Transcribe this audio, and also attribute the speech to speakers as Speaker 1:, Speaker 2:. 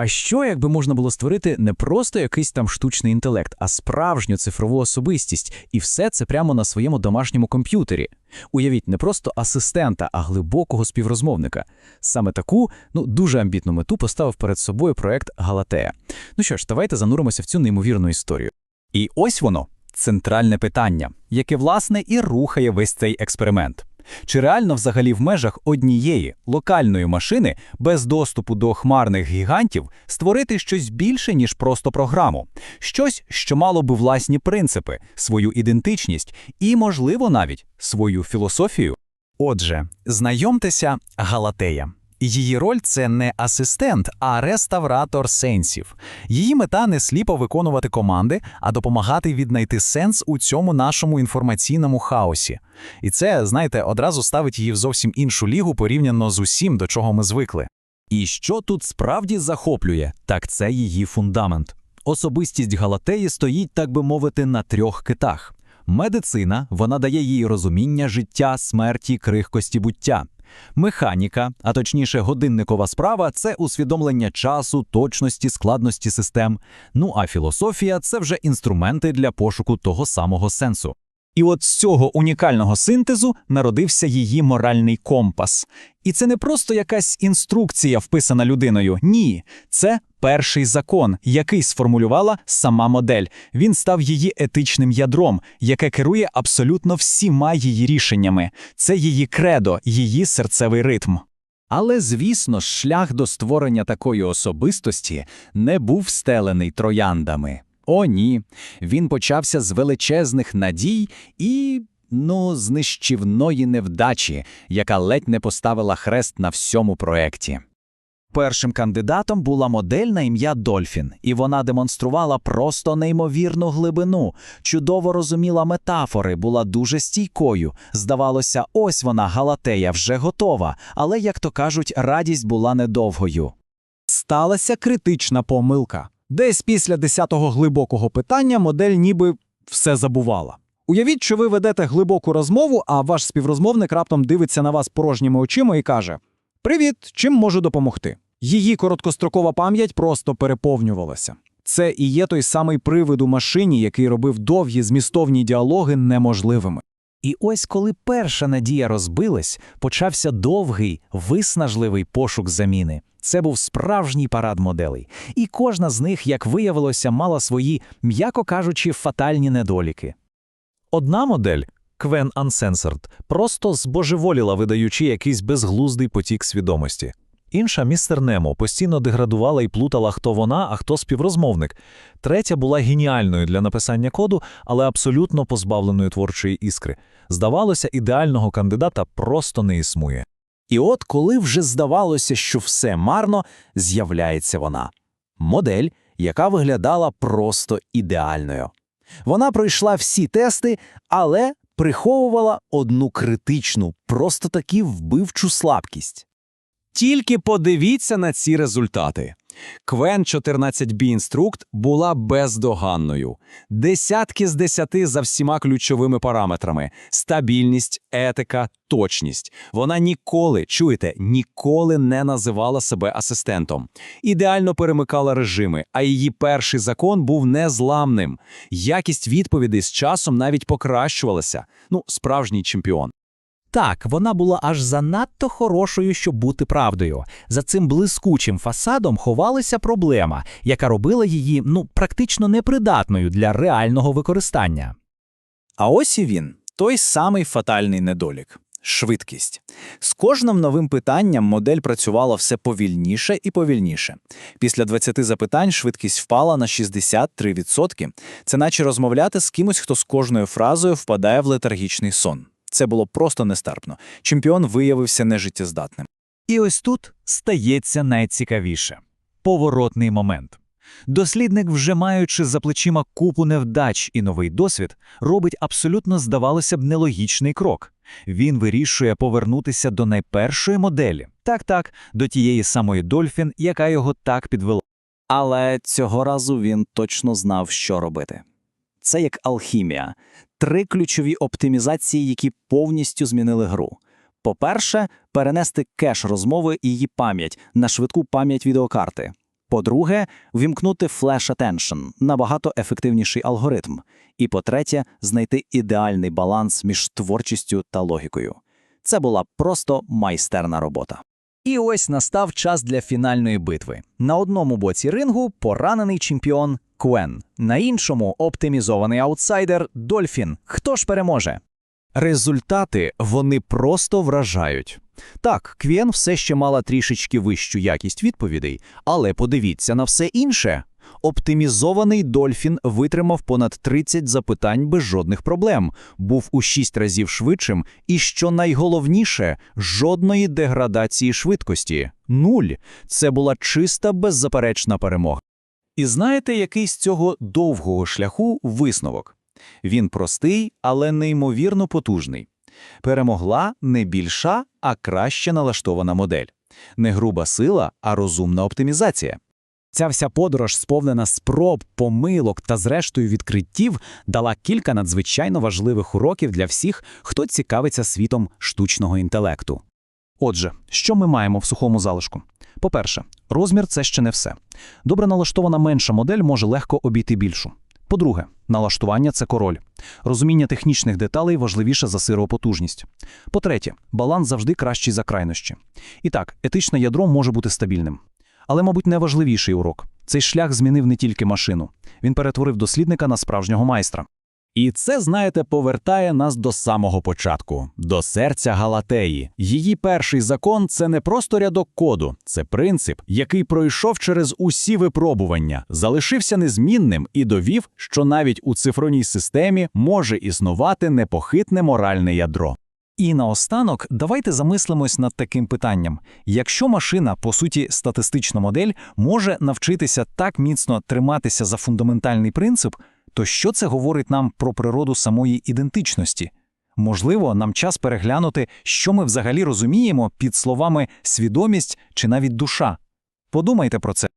Speaker 1: А що, якби можна було створити не просто якийсь там штучний інтелект, а справжню цифрову особистість, і все це прямо на своєму домашньому комп'ютері? Уявіть, не просто асистента, а глибокого співрозмовника. Саме таку, ну дуже амбітну мету поставив перед собою проект Галатея. Ну що ж, давайте зануримося в цю неймовірну історію.
Speaker 2: І ось воно центральне питання, яке власне і рухає весь цей експеримент. Чи реально взагалі в межах однієї локальної машини без доступу до хмарних гігантів створити щось більше, ніж просто програму, щось, що мало би власні принципи, свою ідентичність і, можливо, навіть свою філософію? Отже, знайомтеся, Галатея. Її роль це не асистент, а реставратор сенсів. Її мета не сліпо виконувати команди, а допомагати віднайти сенс у цьому нашому інформаційному хаосі. І це, знаєте, одразу ставить її в зовсім іншу лігу порівняно з усім, до чого ми звикли. І що тут справді захоплює, так це її фундамент. Особистість Галатеї стоїть, так би мовити, на трьох китах. Медицина вона дає їй розуміння життя, смерті, крихкості буття. Механіка, а точніше, годинникова справа це усвідомлення часу, точності, складності систем. Ну а філософія це вже інструменти для пошуку того самого сенсу. І от з цього унікального синтезу народився її моральний компас. І це не просто якась інструкція, вписана людиною. Ні, це перший закон, який сформулювала сама модель. Він став її етичним ядром, яке керує абсолютно всіма її рішеннями. Це її кредо, її серцевий ритм. Але, звісно, шлях до створення такої особистості не був стелений трояндами. О, ні. Він почався з величезних надій і, ну, з нищівної невдачі, яка ледь не поставила хрест на всьому проекті. Першим кандидатом була модель на ім'я Дольфін, і вона демонструвала просто неймовірну глибину, чудово розуміла метафори, була дуже стійкою. Здавалося, ось вона, Галатея, вже готова, але, як то кажуть, радість була недовгою. Сталася критична помилка. Десь після десятого глибокого питання модель ніби все забувала. Уявіть, що ви ведете глибоку розмову, а ваш співрозмовник раптом дивиться на вас порожніми очима і каже: Привіт, чим можу допомогти? Її короткострокова пам'ять просто переповнювалася. Це і є той самий привид у машині, який робив довгі змістовні діалоги неможливими. І ось коли перша надія розбилась, почався довгий, виснажливий пошук заміни. Це був справжній парад моделей, і кожна з них, як виявилося, мала свої, м'яко кажучи, фатальні недоліки. Одна модель Квен Uncensored, просто збожеволіла, видаючи якийсь безглуздий потік свідомості. Інша містер Немо постійно деградувала і плутала, хто вона, а хто співрозмовник. Третя була геніальною для написання коду, але абсолютно позбавленою творчої іскри. Здавалося, ідеального кандидата просто не існує. І от коли вже здавалося, що все марно, з'являється вона. Модель, яка виглядала просто ідеальною. Вона пройшла всі тести, але приховувала одну критичну, просто таки вбивчу слабкість. Тільки подивіться на ці результати. Квен 14B інструкт була бездоганною. Десятки з десяти за всіма ключовими параметрами: стабільність, етика, точність. Вона ніколи, чуєте, ніколи не називала себе асистентом. Ідеально перемикала режими, а її перший закон був незламним. Якість відповідей з часом навіть покращувалася. Ну, справжній чемпіон. Так, вона була аж занадто хорошою, щоб бути правдою. За цим блискучим фасадом ховалася проблема, яка робила її ну практично непридатною для реального використання. А ось і він, той самий фатальний недолік. Швидкість. З кожним новим питанням модель працювала все повільніше і повільніше. Після 20 запитань швидкість впала на 63%. Це наче розмовляти з кимось, хто з кожною фразою впадає в летаргічний сон. Це було просто нестерпно. Чемпіон виявився нежиттєздатним. І ось тут стається найцікавіше поворотний момент. Дослідник, вже маючи за плечима купу невдач і новий досвід, робить абсолютно, здавалося б, нелогічний крок. Він вирішує повернутися до найпершої моделі, так так, до тієї самої Дольфін, яка його так підвела. Але цього разу він точно знав, що робити. Це як алхімія, три ключові оптимізації, які повністю змінили гру. По-перше, перенести кеш розмови і її пам'ять на швидку пам'ять відеокарти.
Speaker 3: По-друге, вімкнути Flash Attention – набагато ефективніший алгоритм. І по-третє, знайти ідеальний баланс між творчістю та логікою. Це була просто майстерна робота.
Speaker 1: І ось настав час для фінальної битви. На одному боці рингу поранений чемпіон Квен, на іншому оптимізований аутсайдер Дольфін. Хто ж переможе?
Speaker 2: Результати вони просто вражають. Так, Квєн все ще мала трішечки вищу якість відповідей, але подивіться на все інше. Оптимізований Дольфін витримав понад 30 запитань без жодних проблем, був у 6 разів швидшим і, що найголовніше, жодної деградації швидкості. Нуль. Це була чиста беззаперечна перемога. І знаєте, який з цього довгого шляху висновок? Він простий, але неймовірно потужний. Перемогла не більша, а краще налаштована модель. Не груба сила, а розумна оптимізація.
Speaker 1: Ця вся подорож, сповнена спроб, помилок та зрештою відкриттів, дала кілька надзвичайно важливих уроків для всіх, хто цікавиться світом штучного інтелекту. Отже, що ми маємо в сухому залишку? По-перше, розмір це ще не все. Добре налаштована менша модель може легко обійти більшу. По-друге, налаштування це король. Розуміння технічних деталей важливіше за сиропотужність. По-третє, баланс завжди кращий за крайнощі. І так, етичне ядро може бути стабільним. Але, мабуть, найважливіший урок. Цей шлях змінив не тільки машину. Він перетворив дослідника на справжнього майстра. І це, знаєте, повертає нас до самого початку, до серця Галатеї. Її перший закон це не просто рядок коду, це принцип, який пройшов через усі випробування, залишився незмінним і довів, що навіть у цифровій системі може існувати непохитне моральне ядро. І наостанок давайте замислимось над таким питанням: якщо машина, по суті, статистична модель, може навчитися так міцно триматися за фундаментальний принцип, то що це говорить нам про природу самої ідентичності? Можливо, нам час переглянути, що ми взагалі розуміємо під словами свідомість чи навіть душа. Подумайте про це.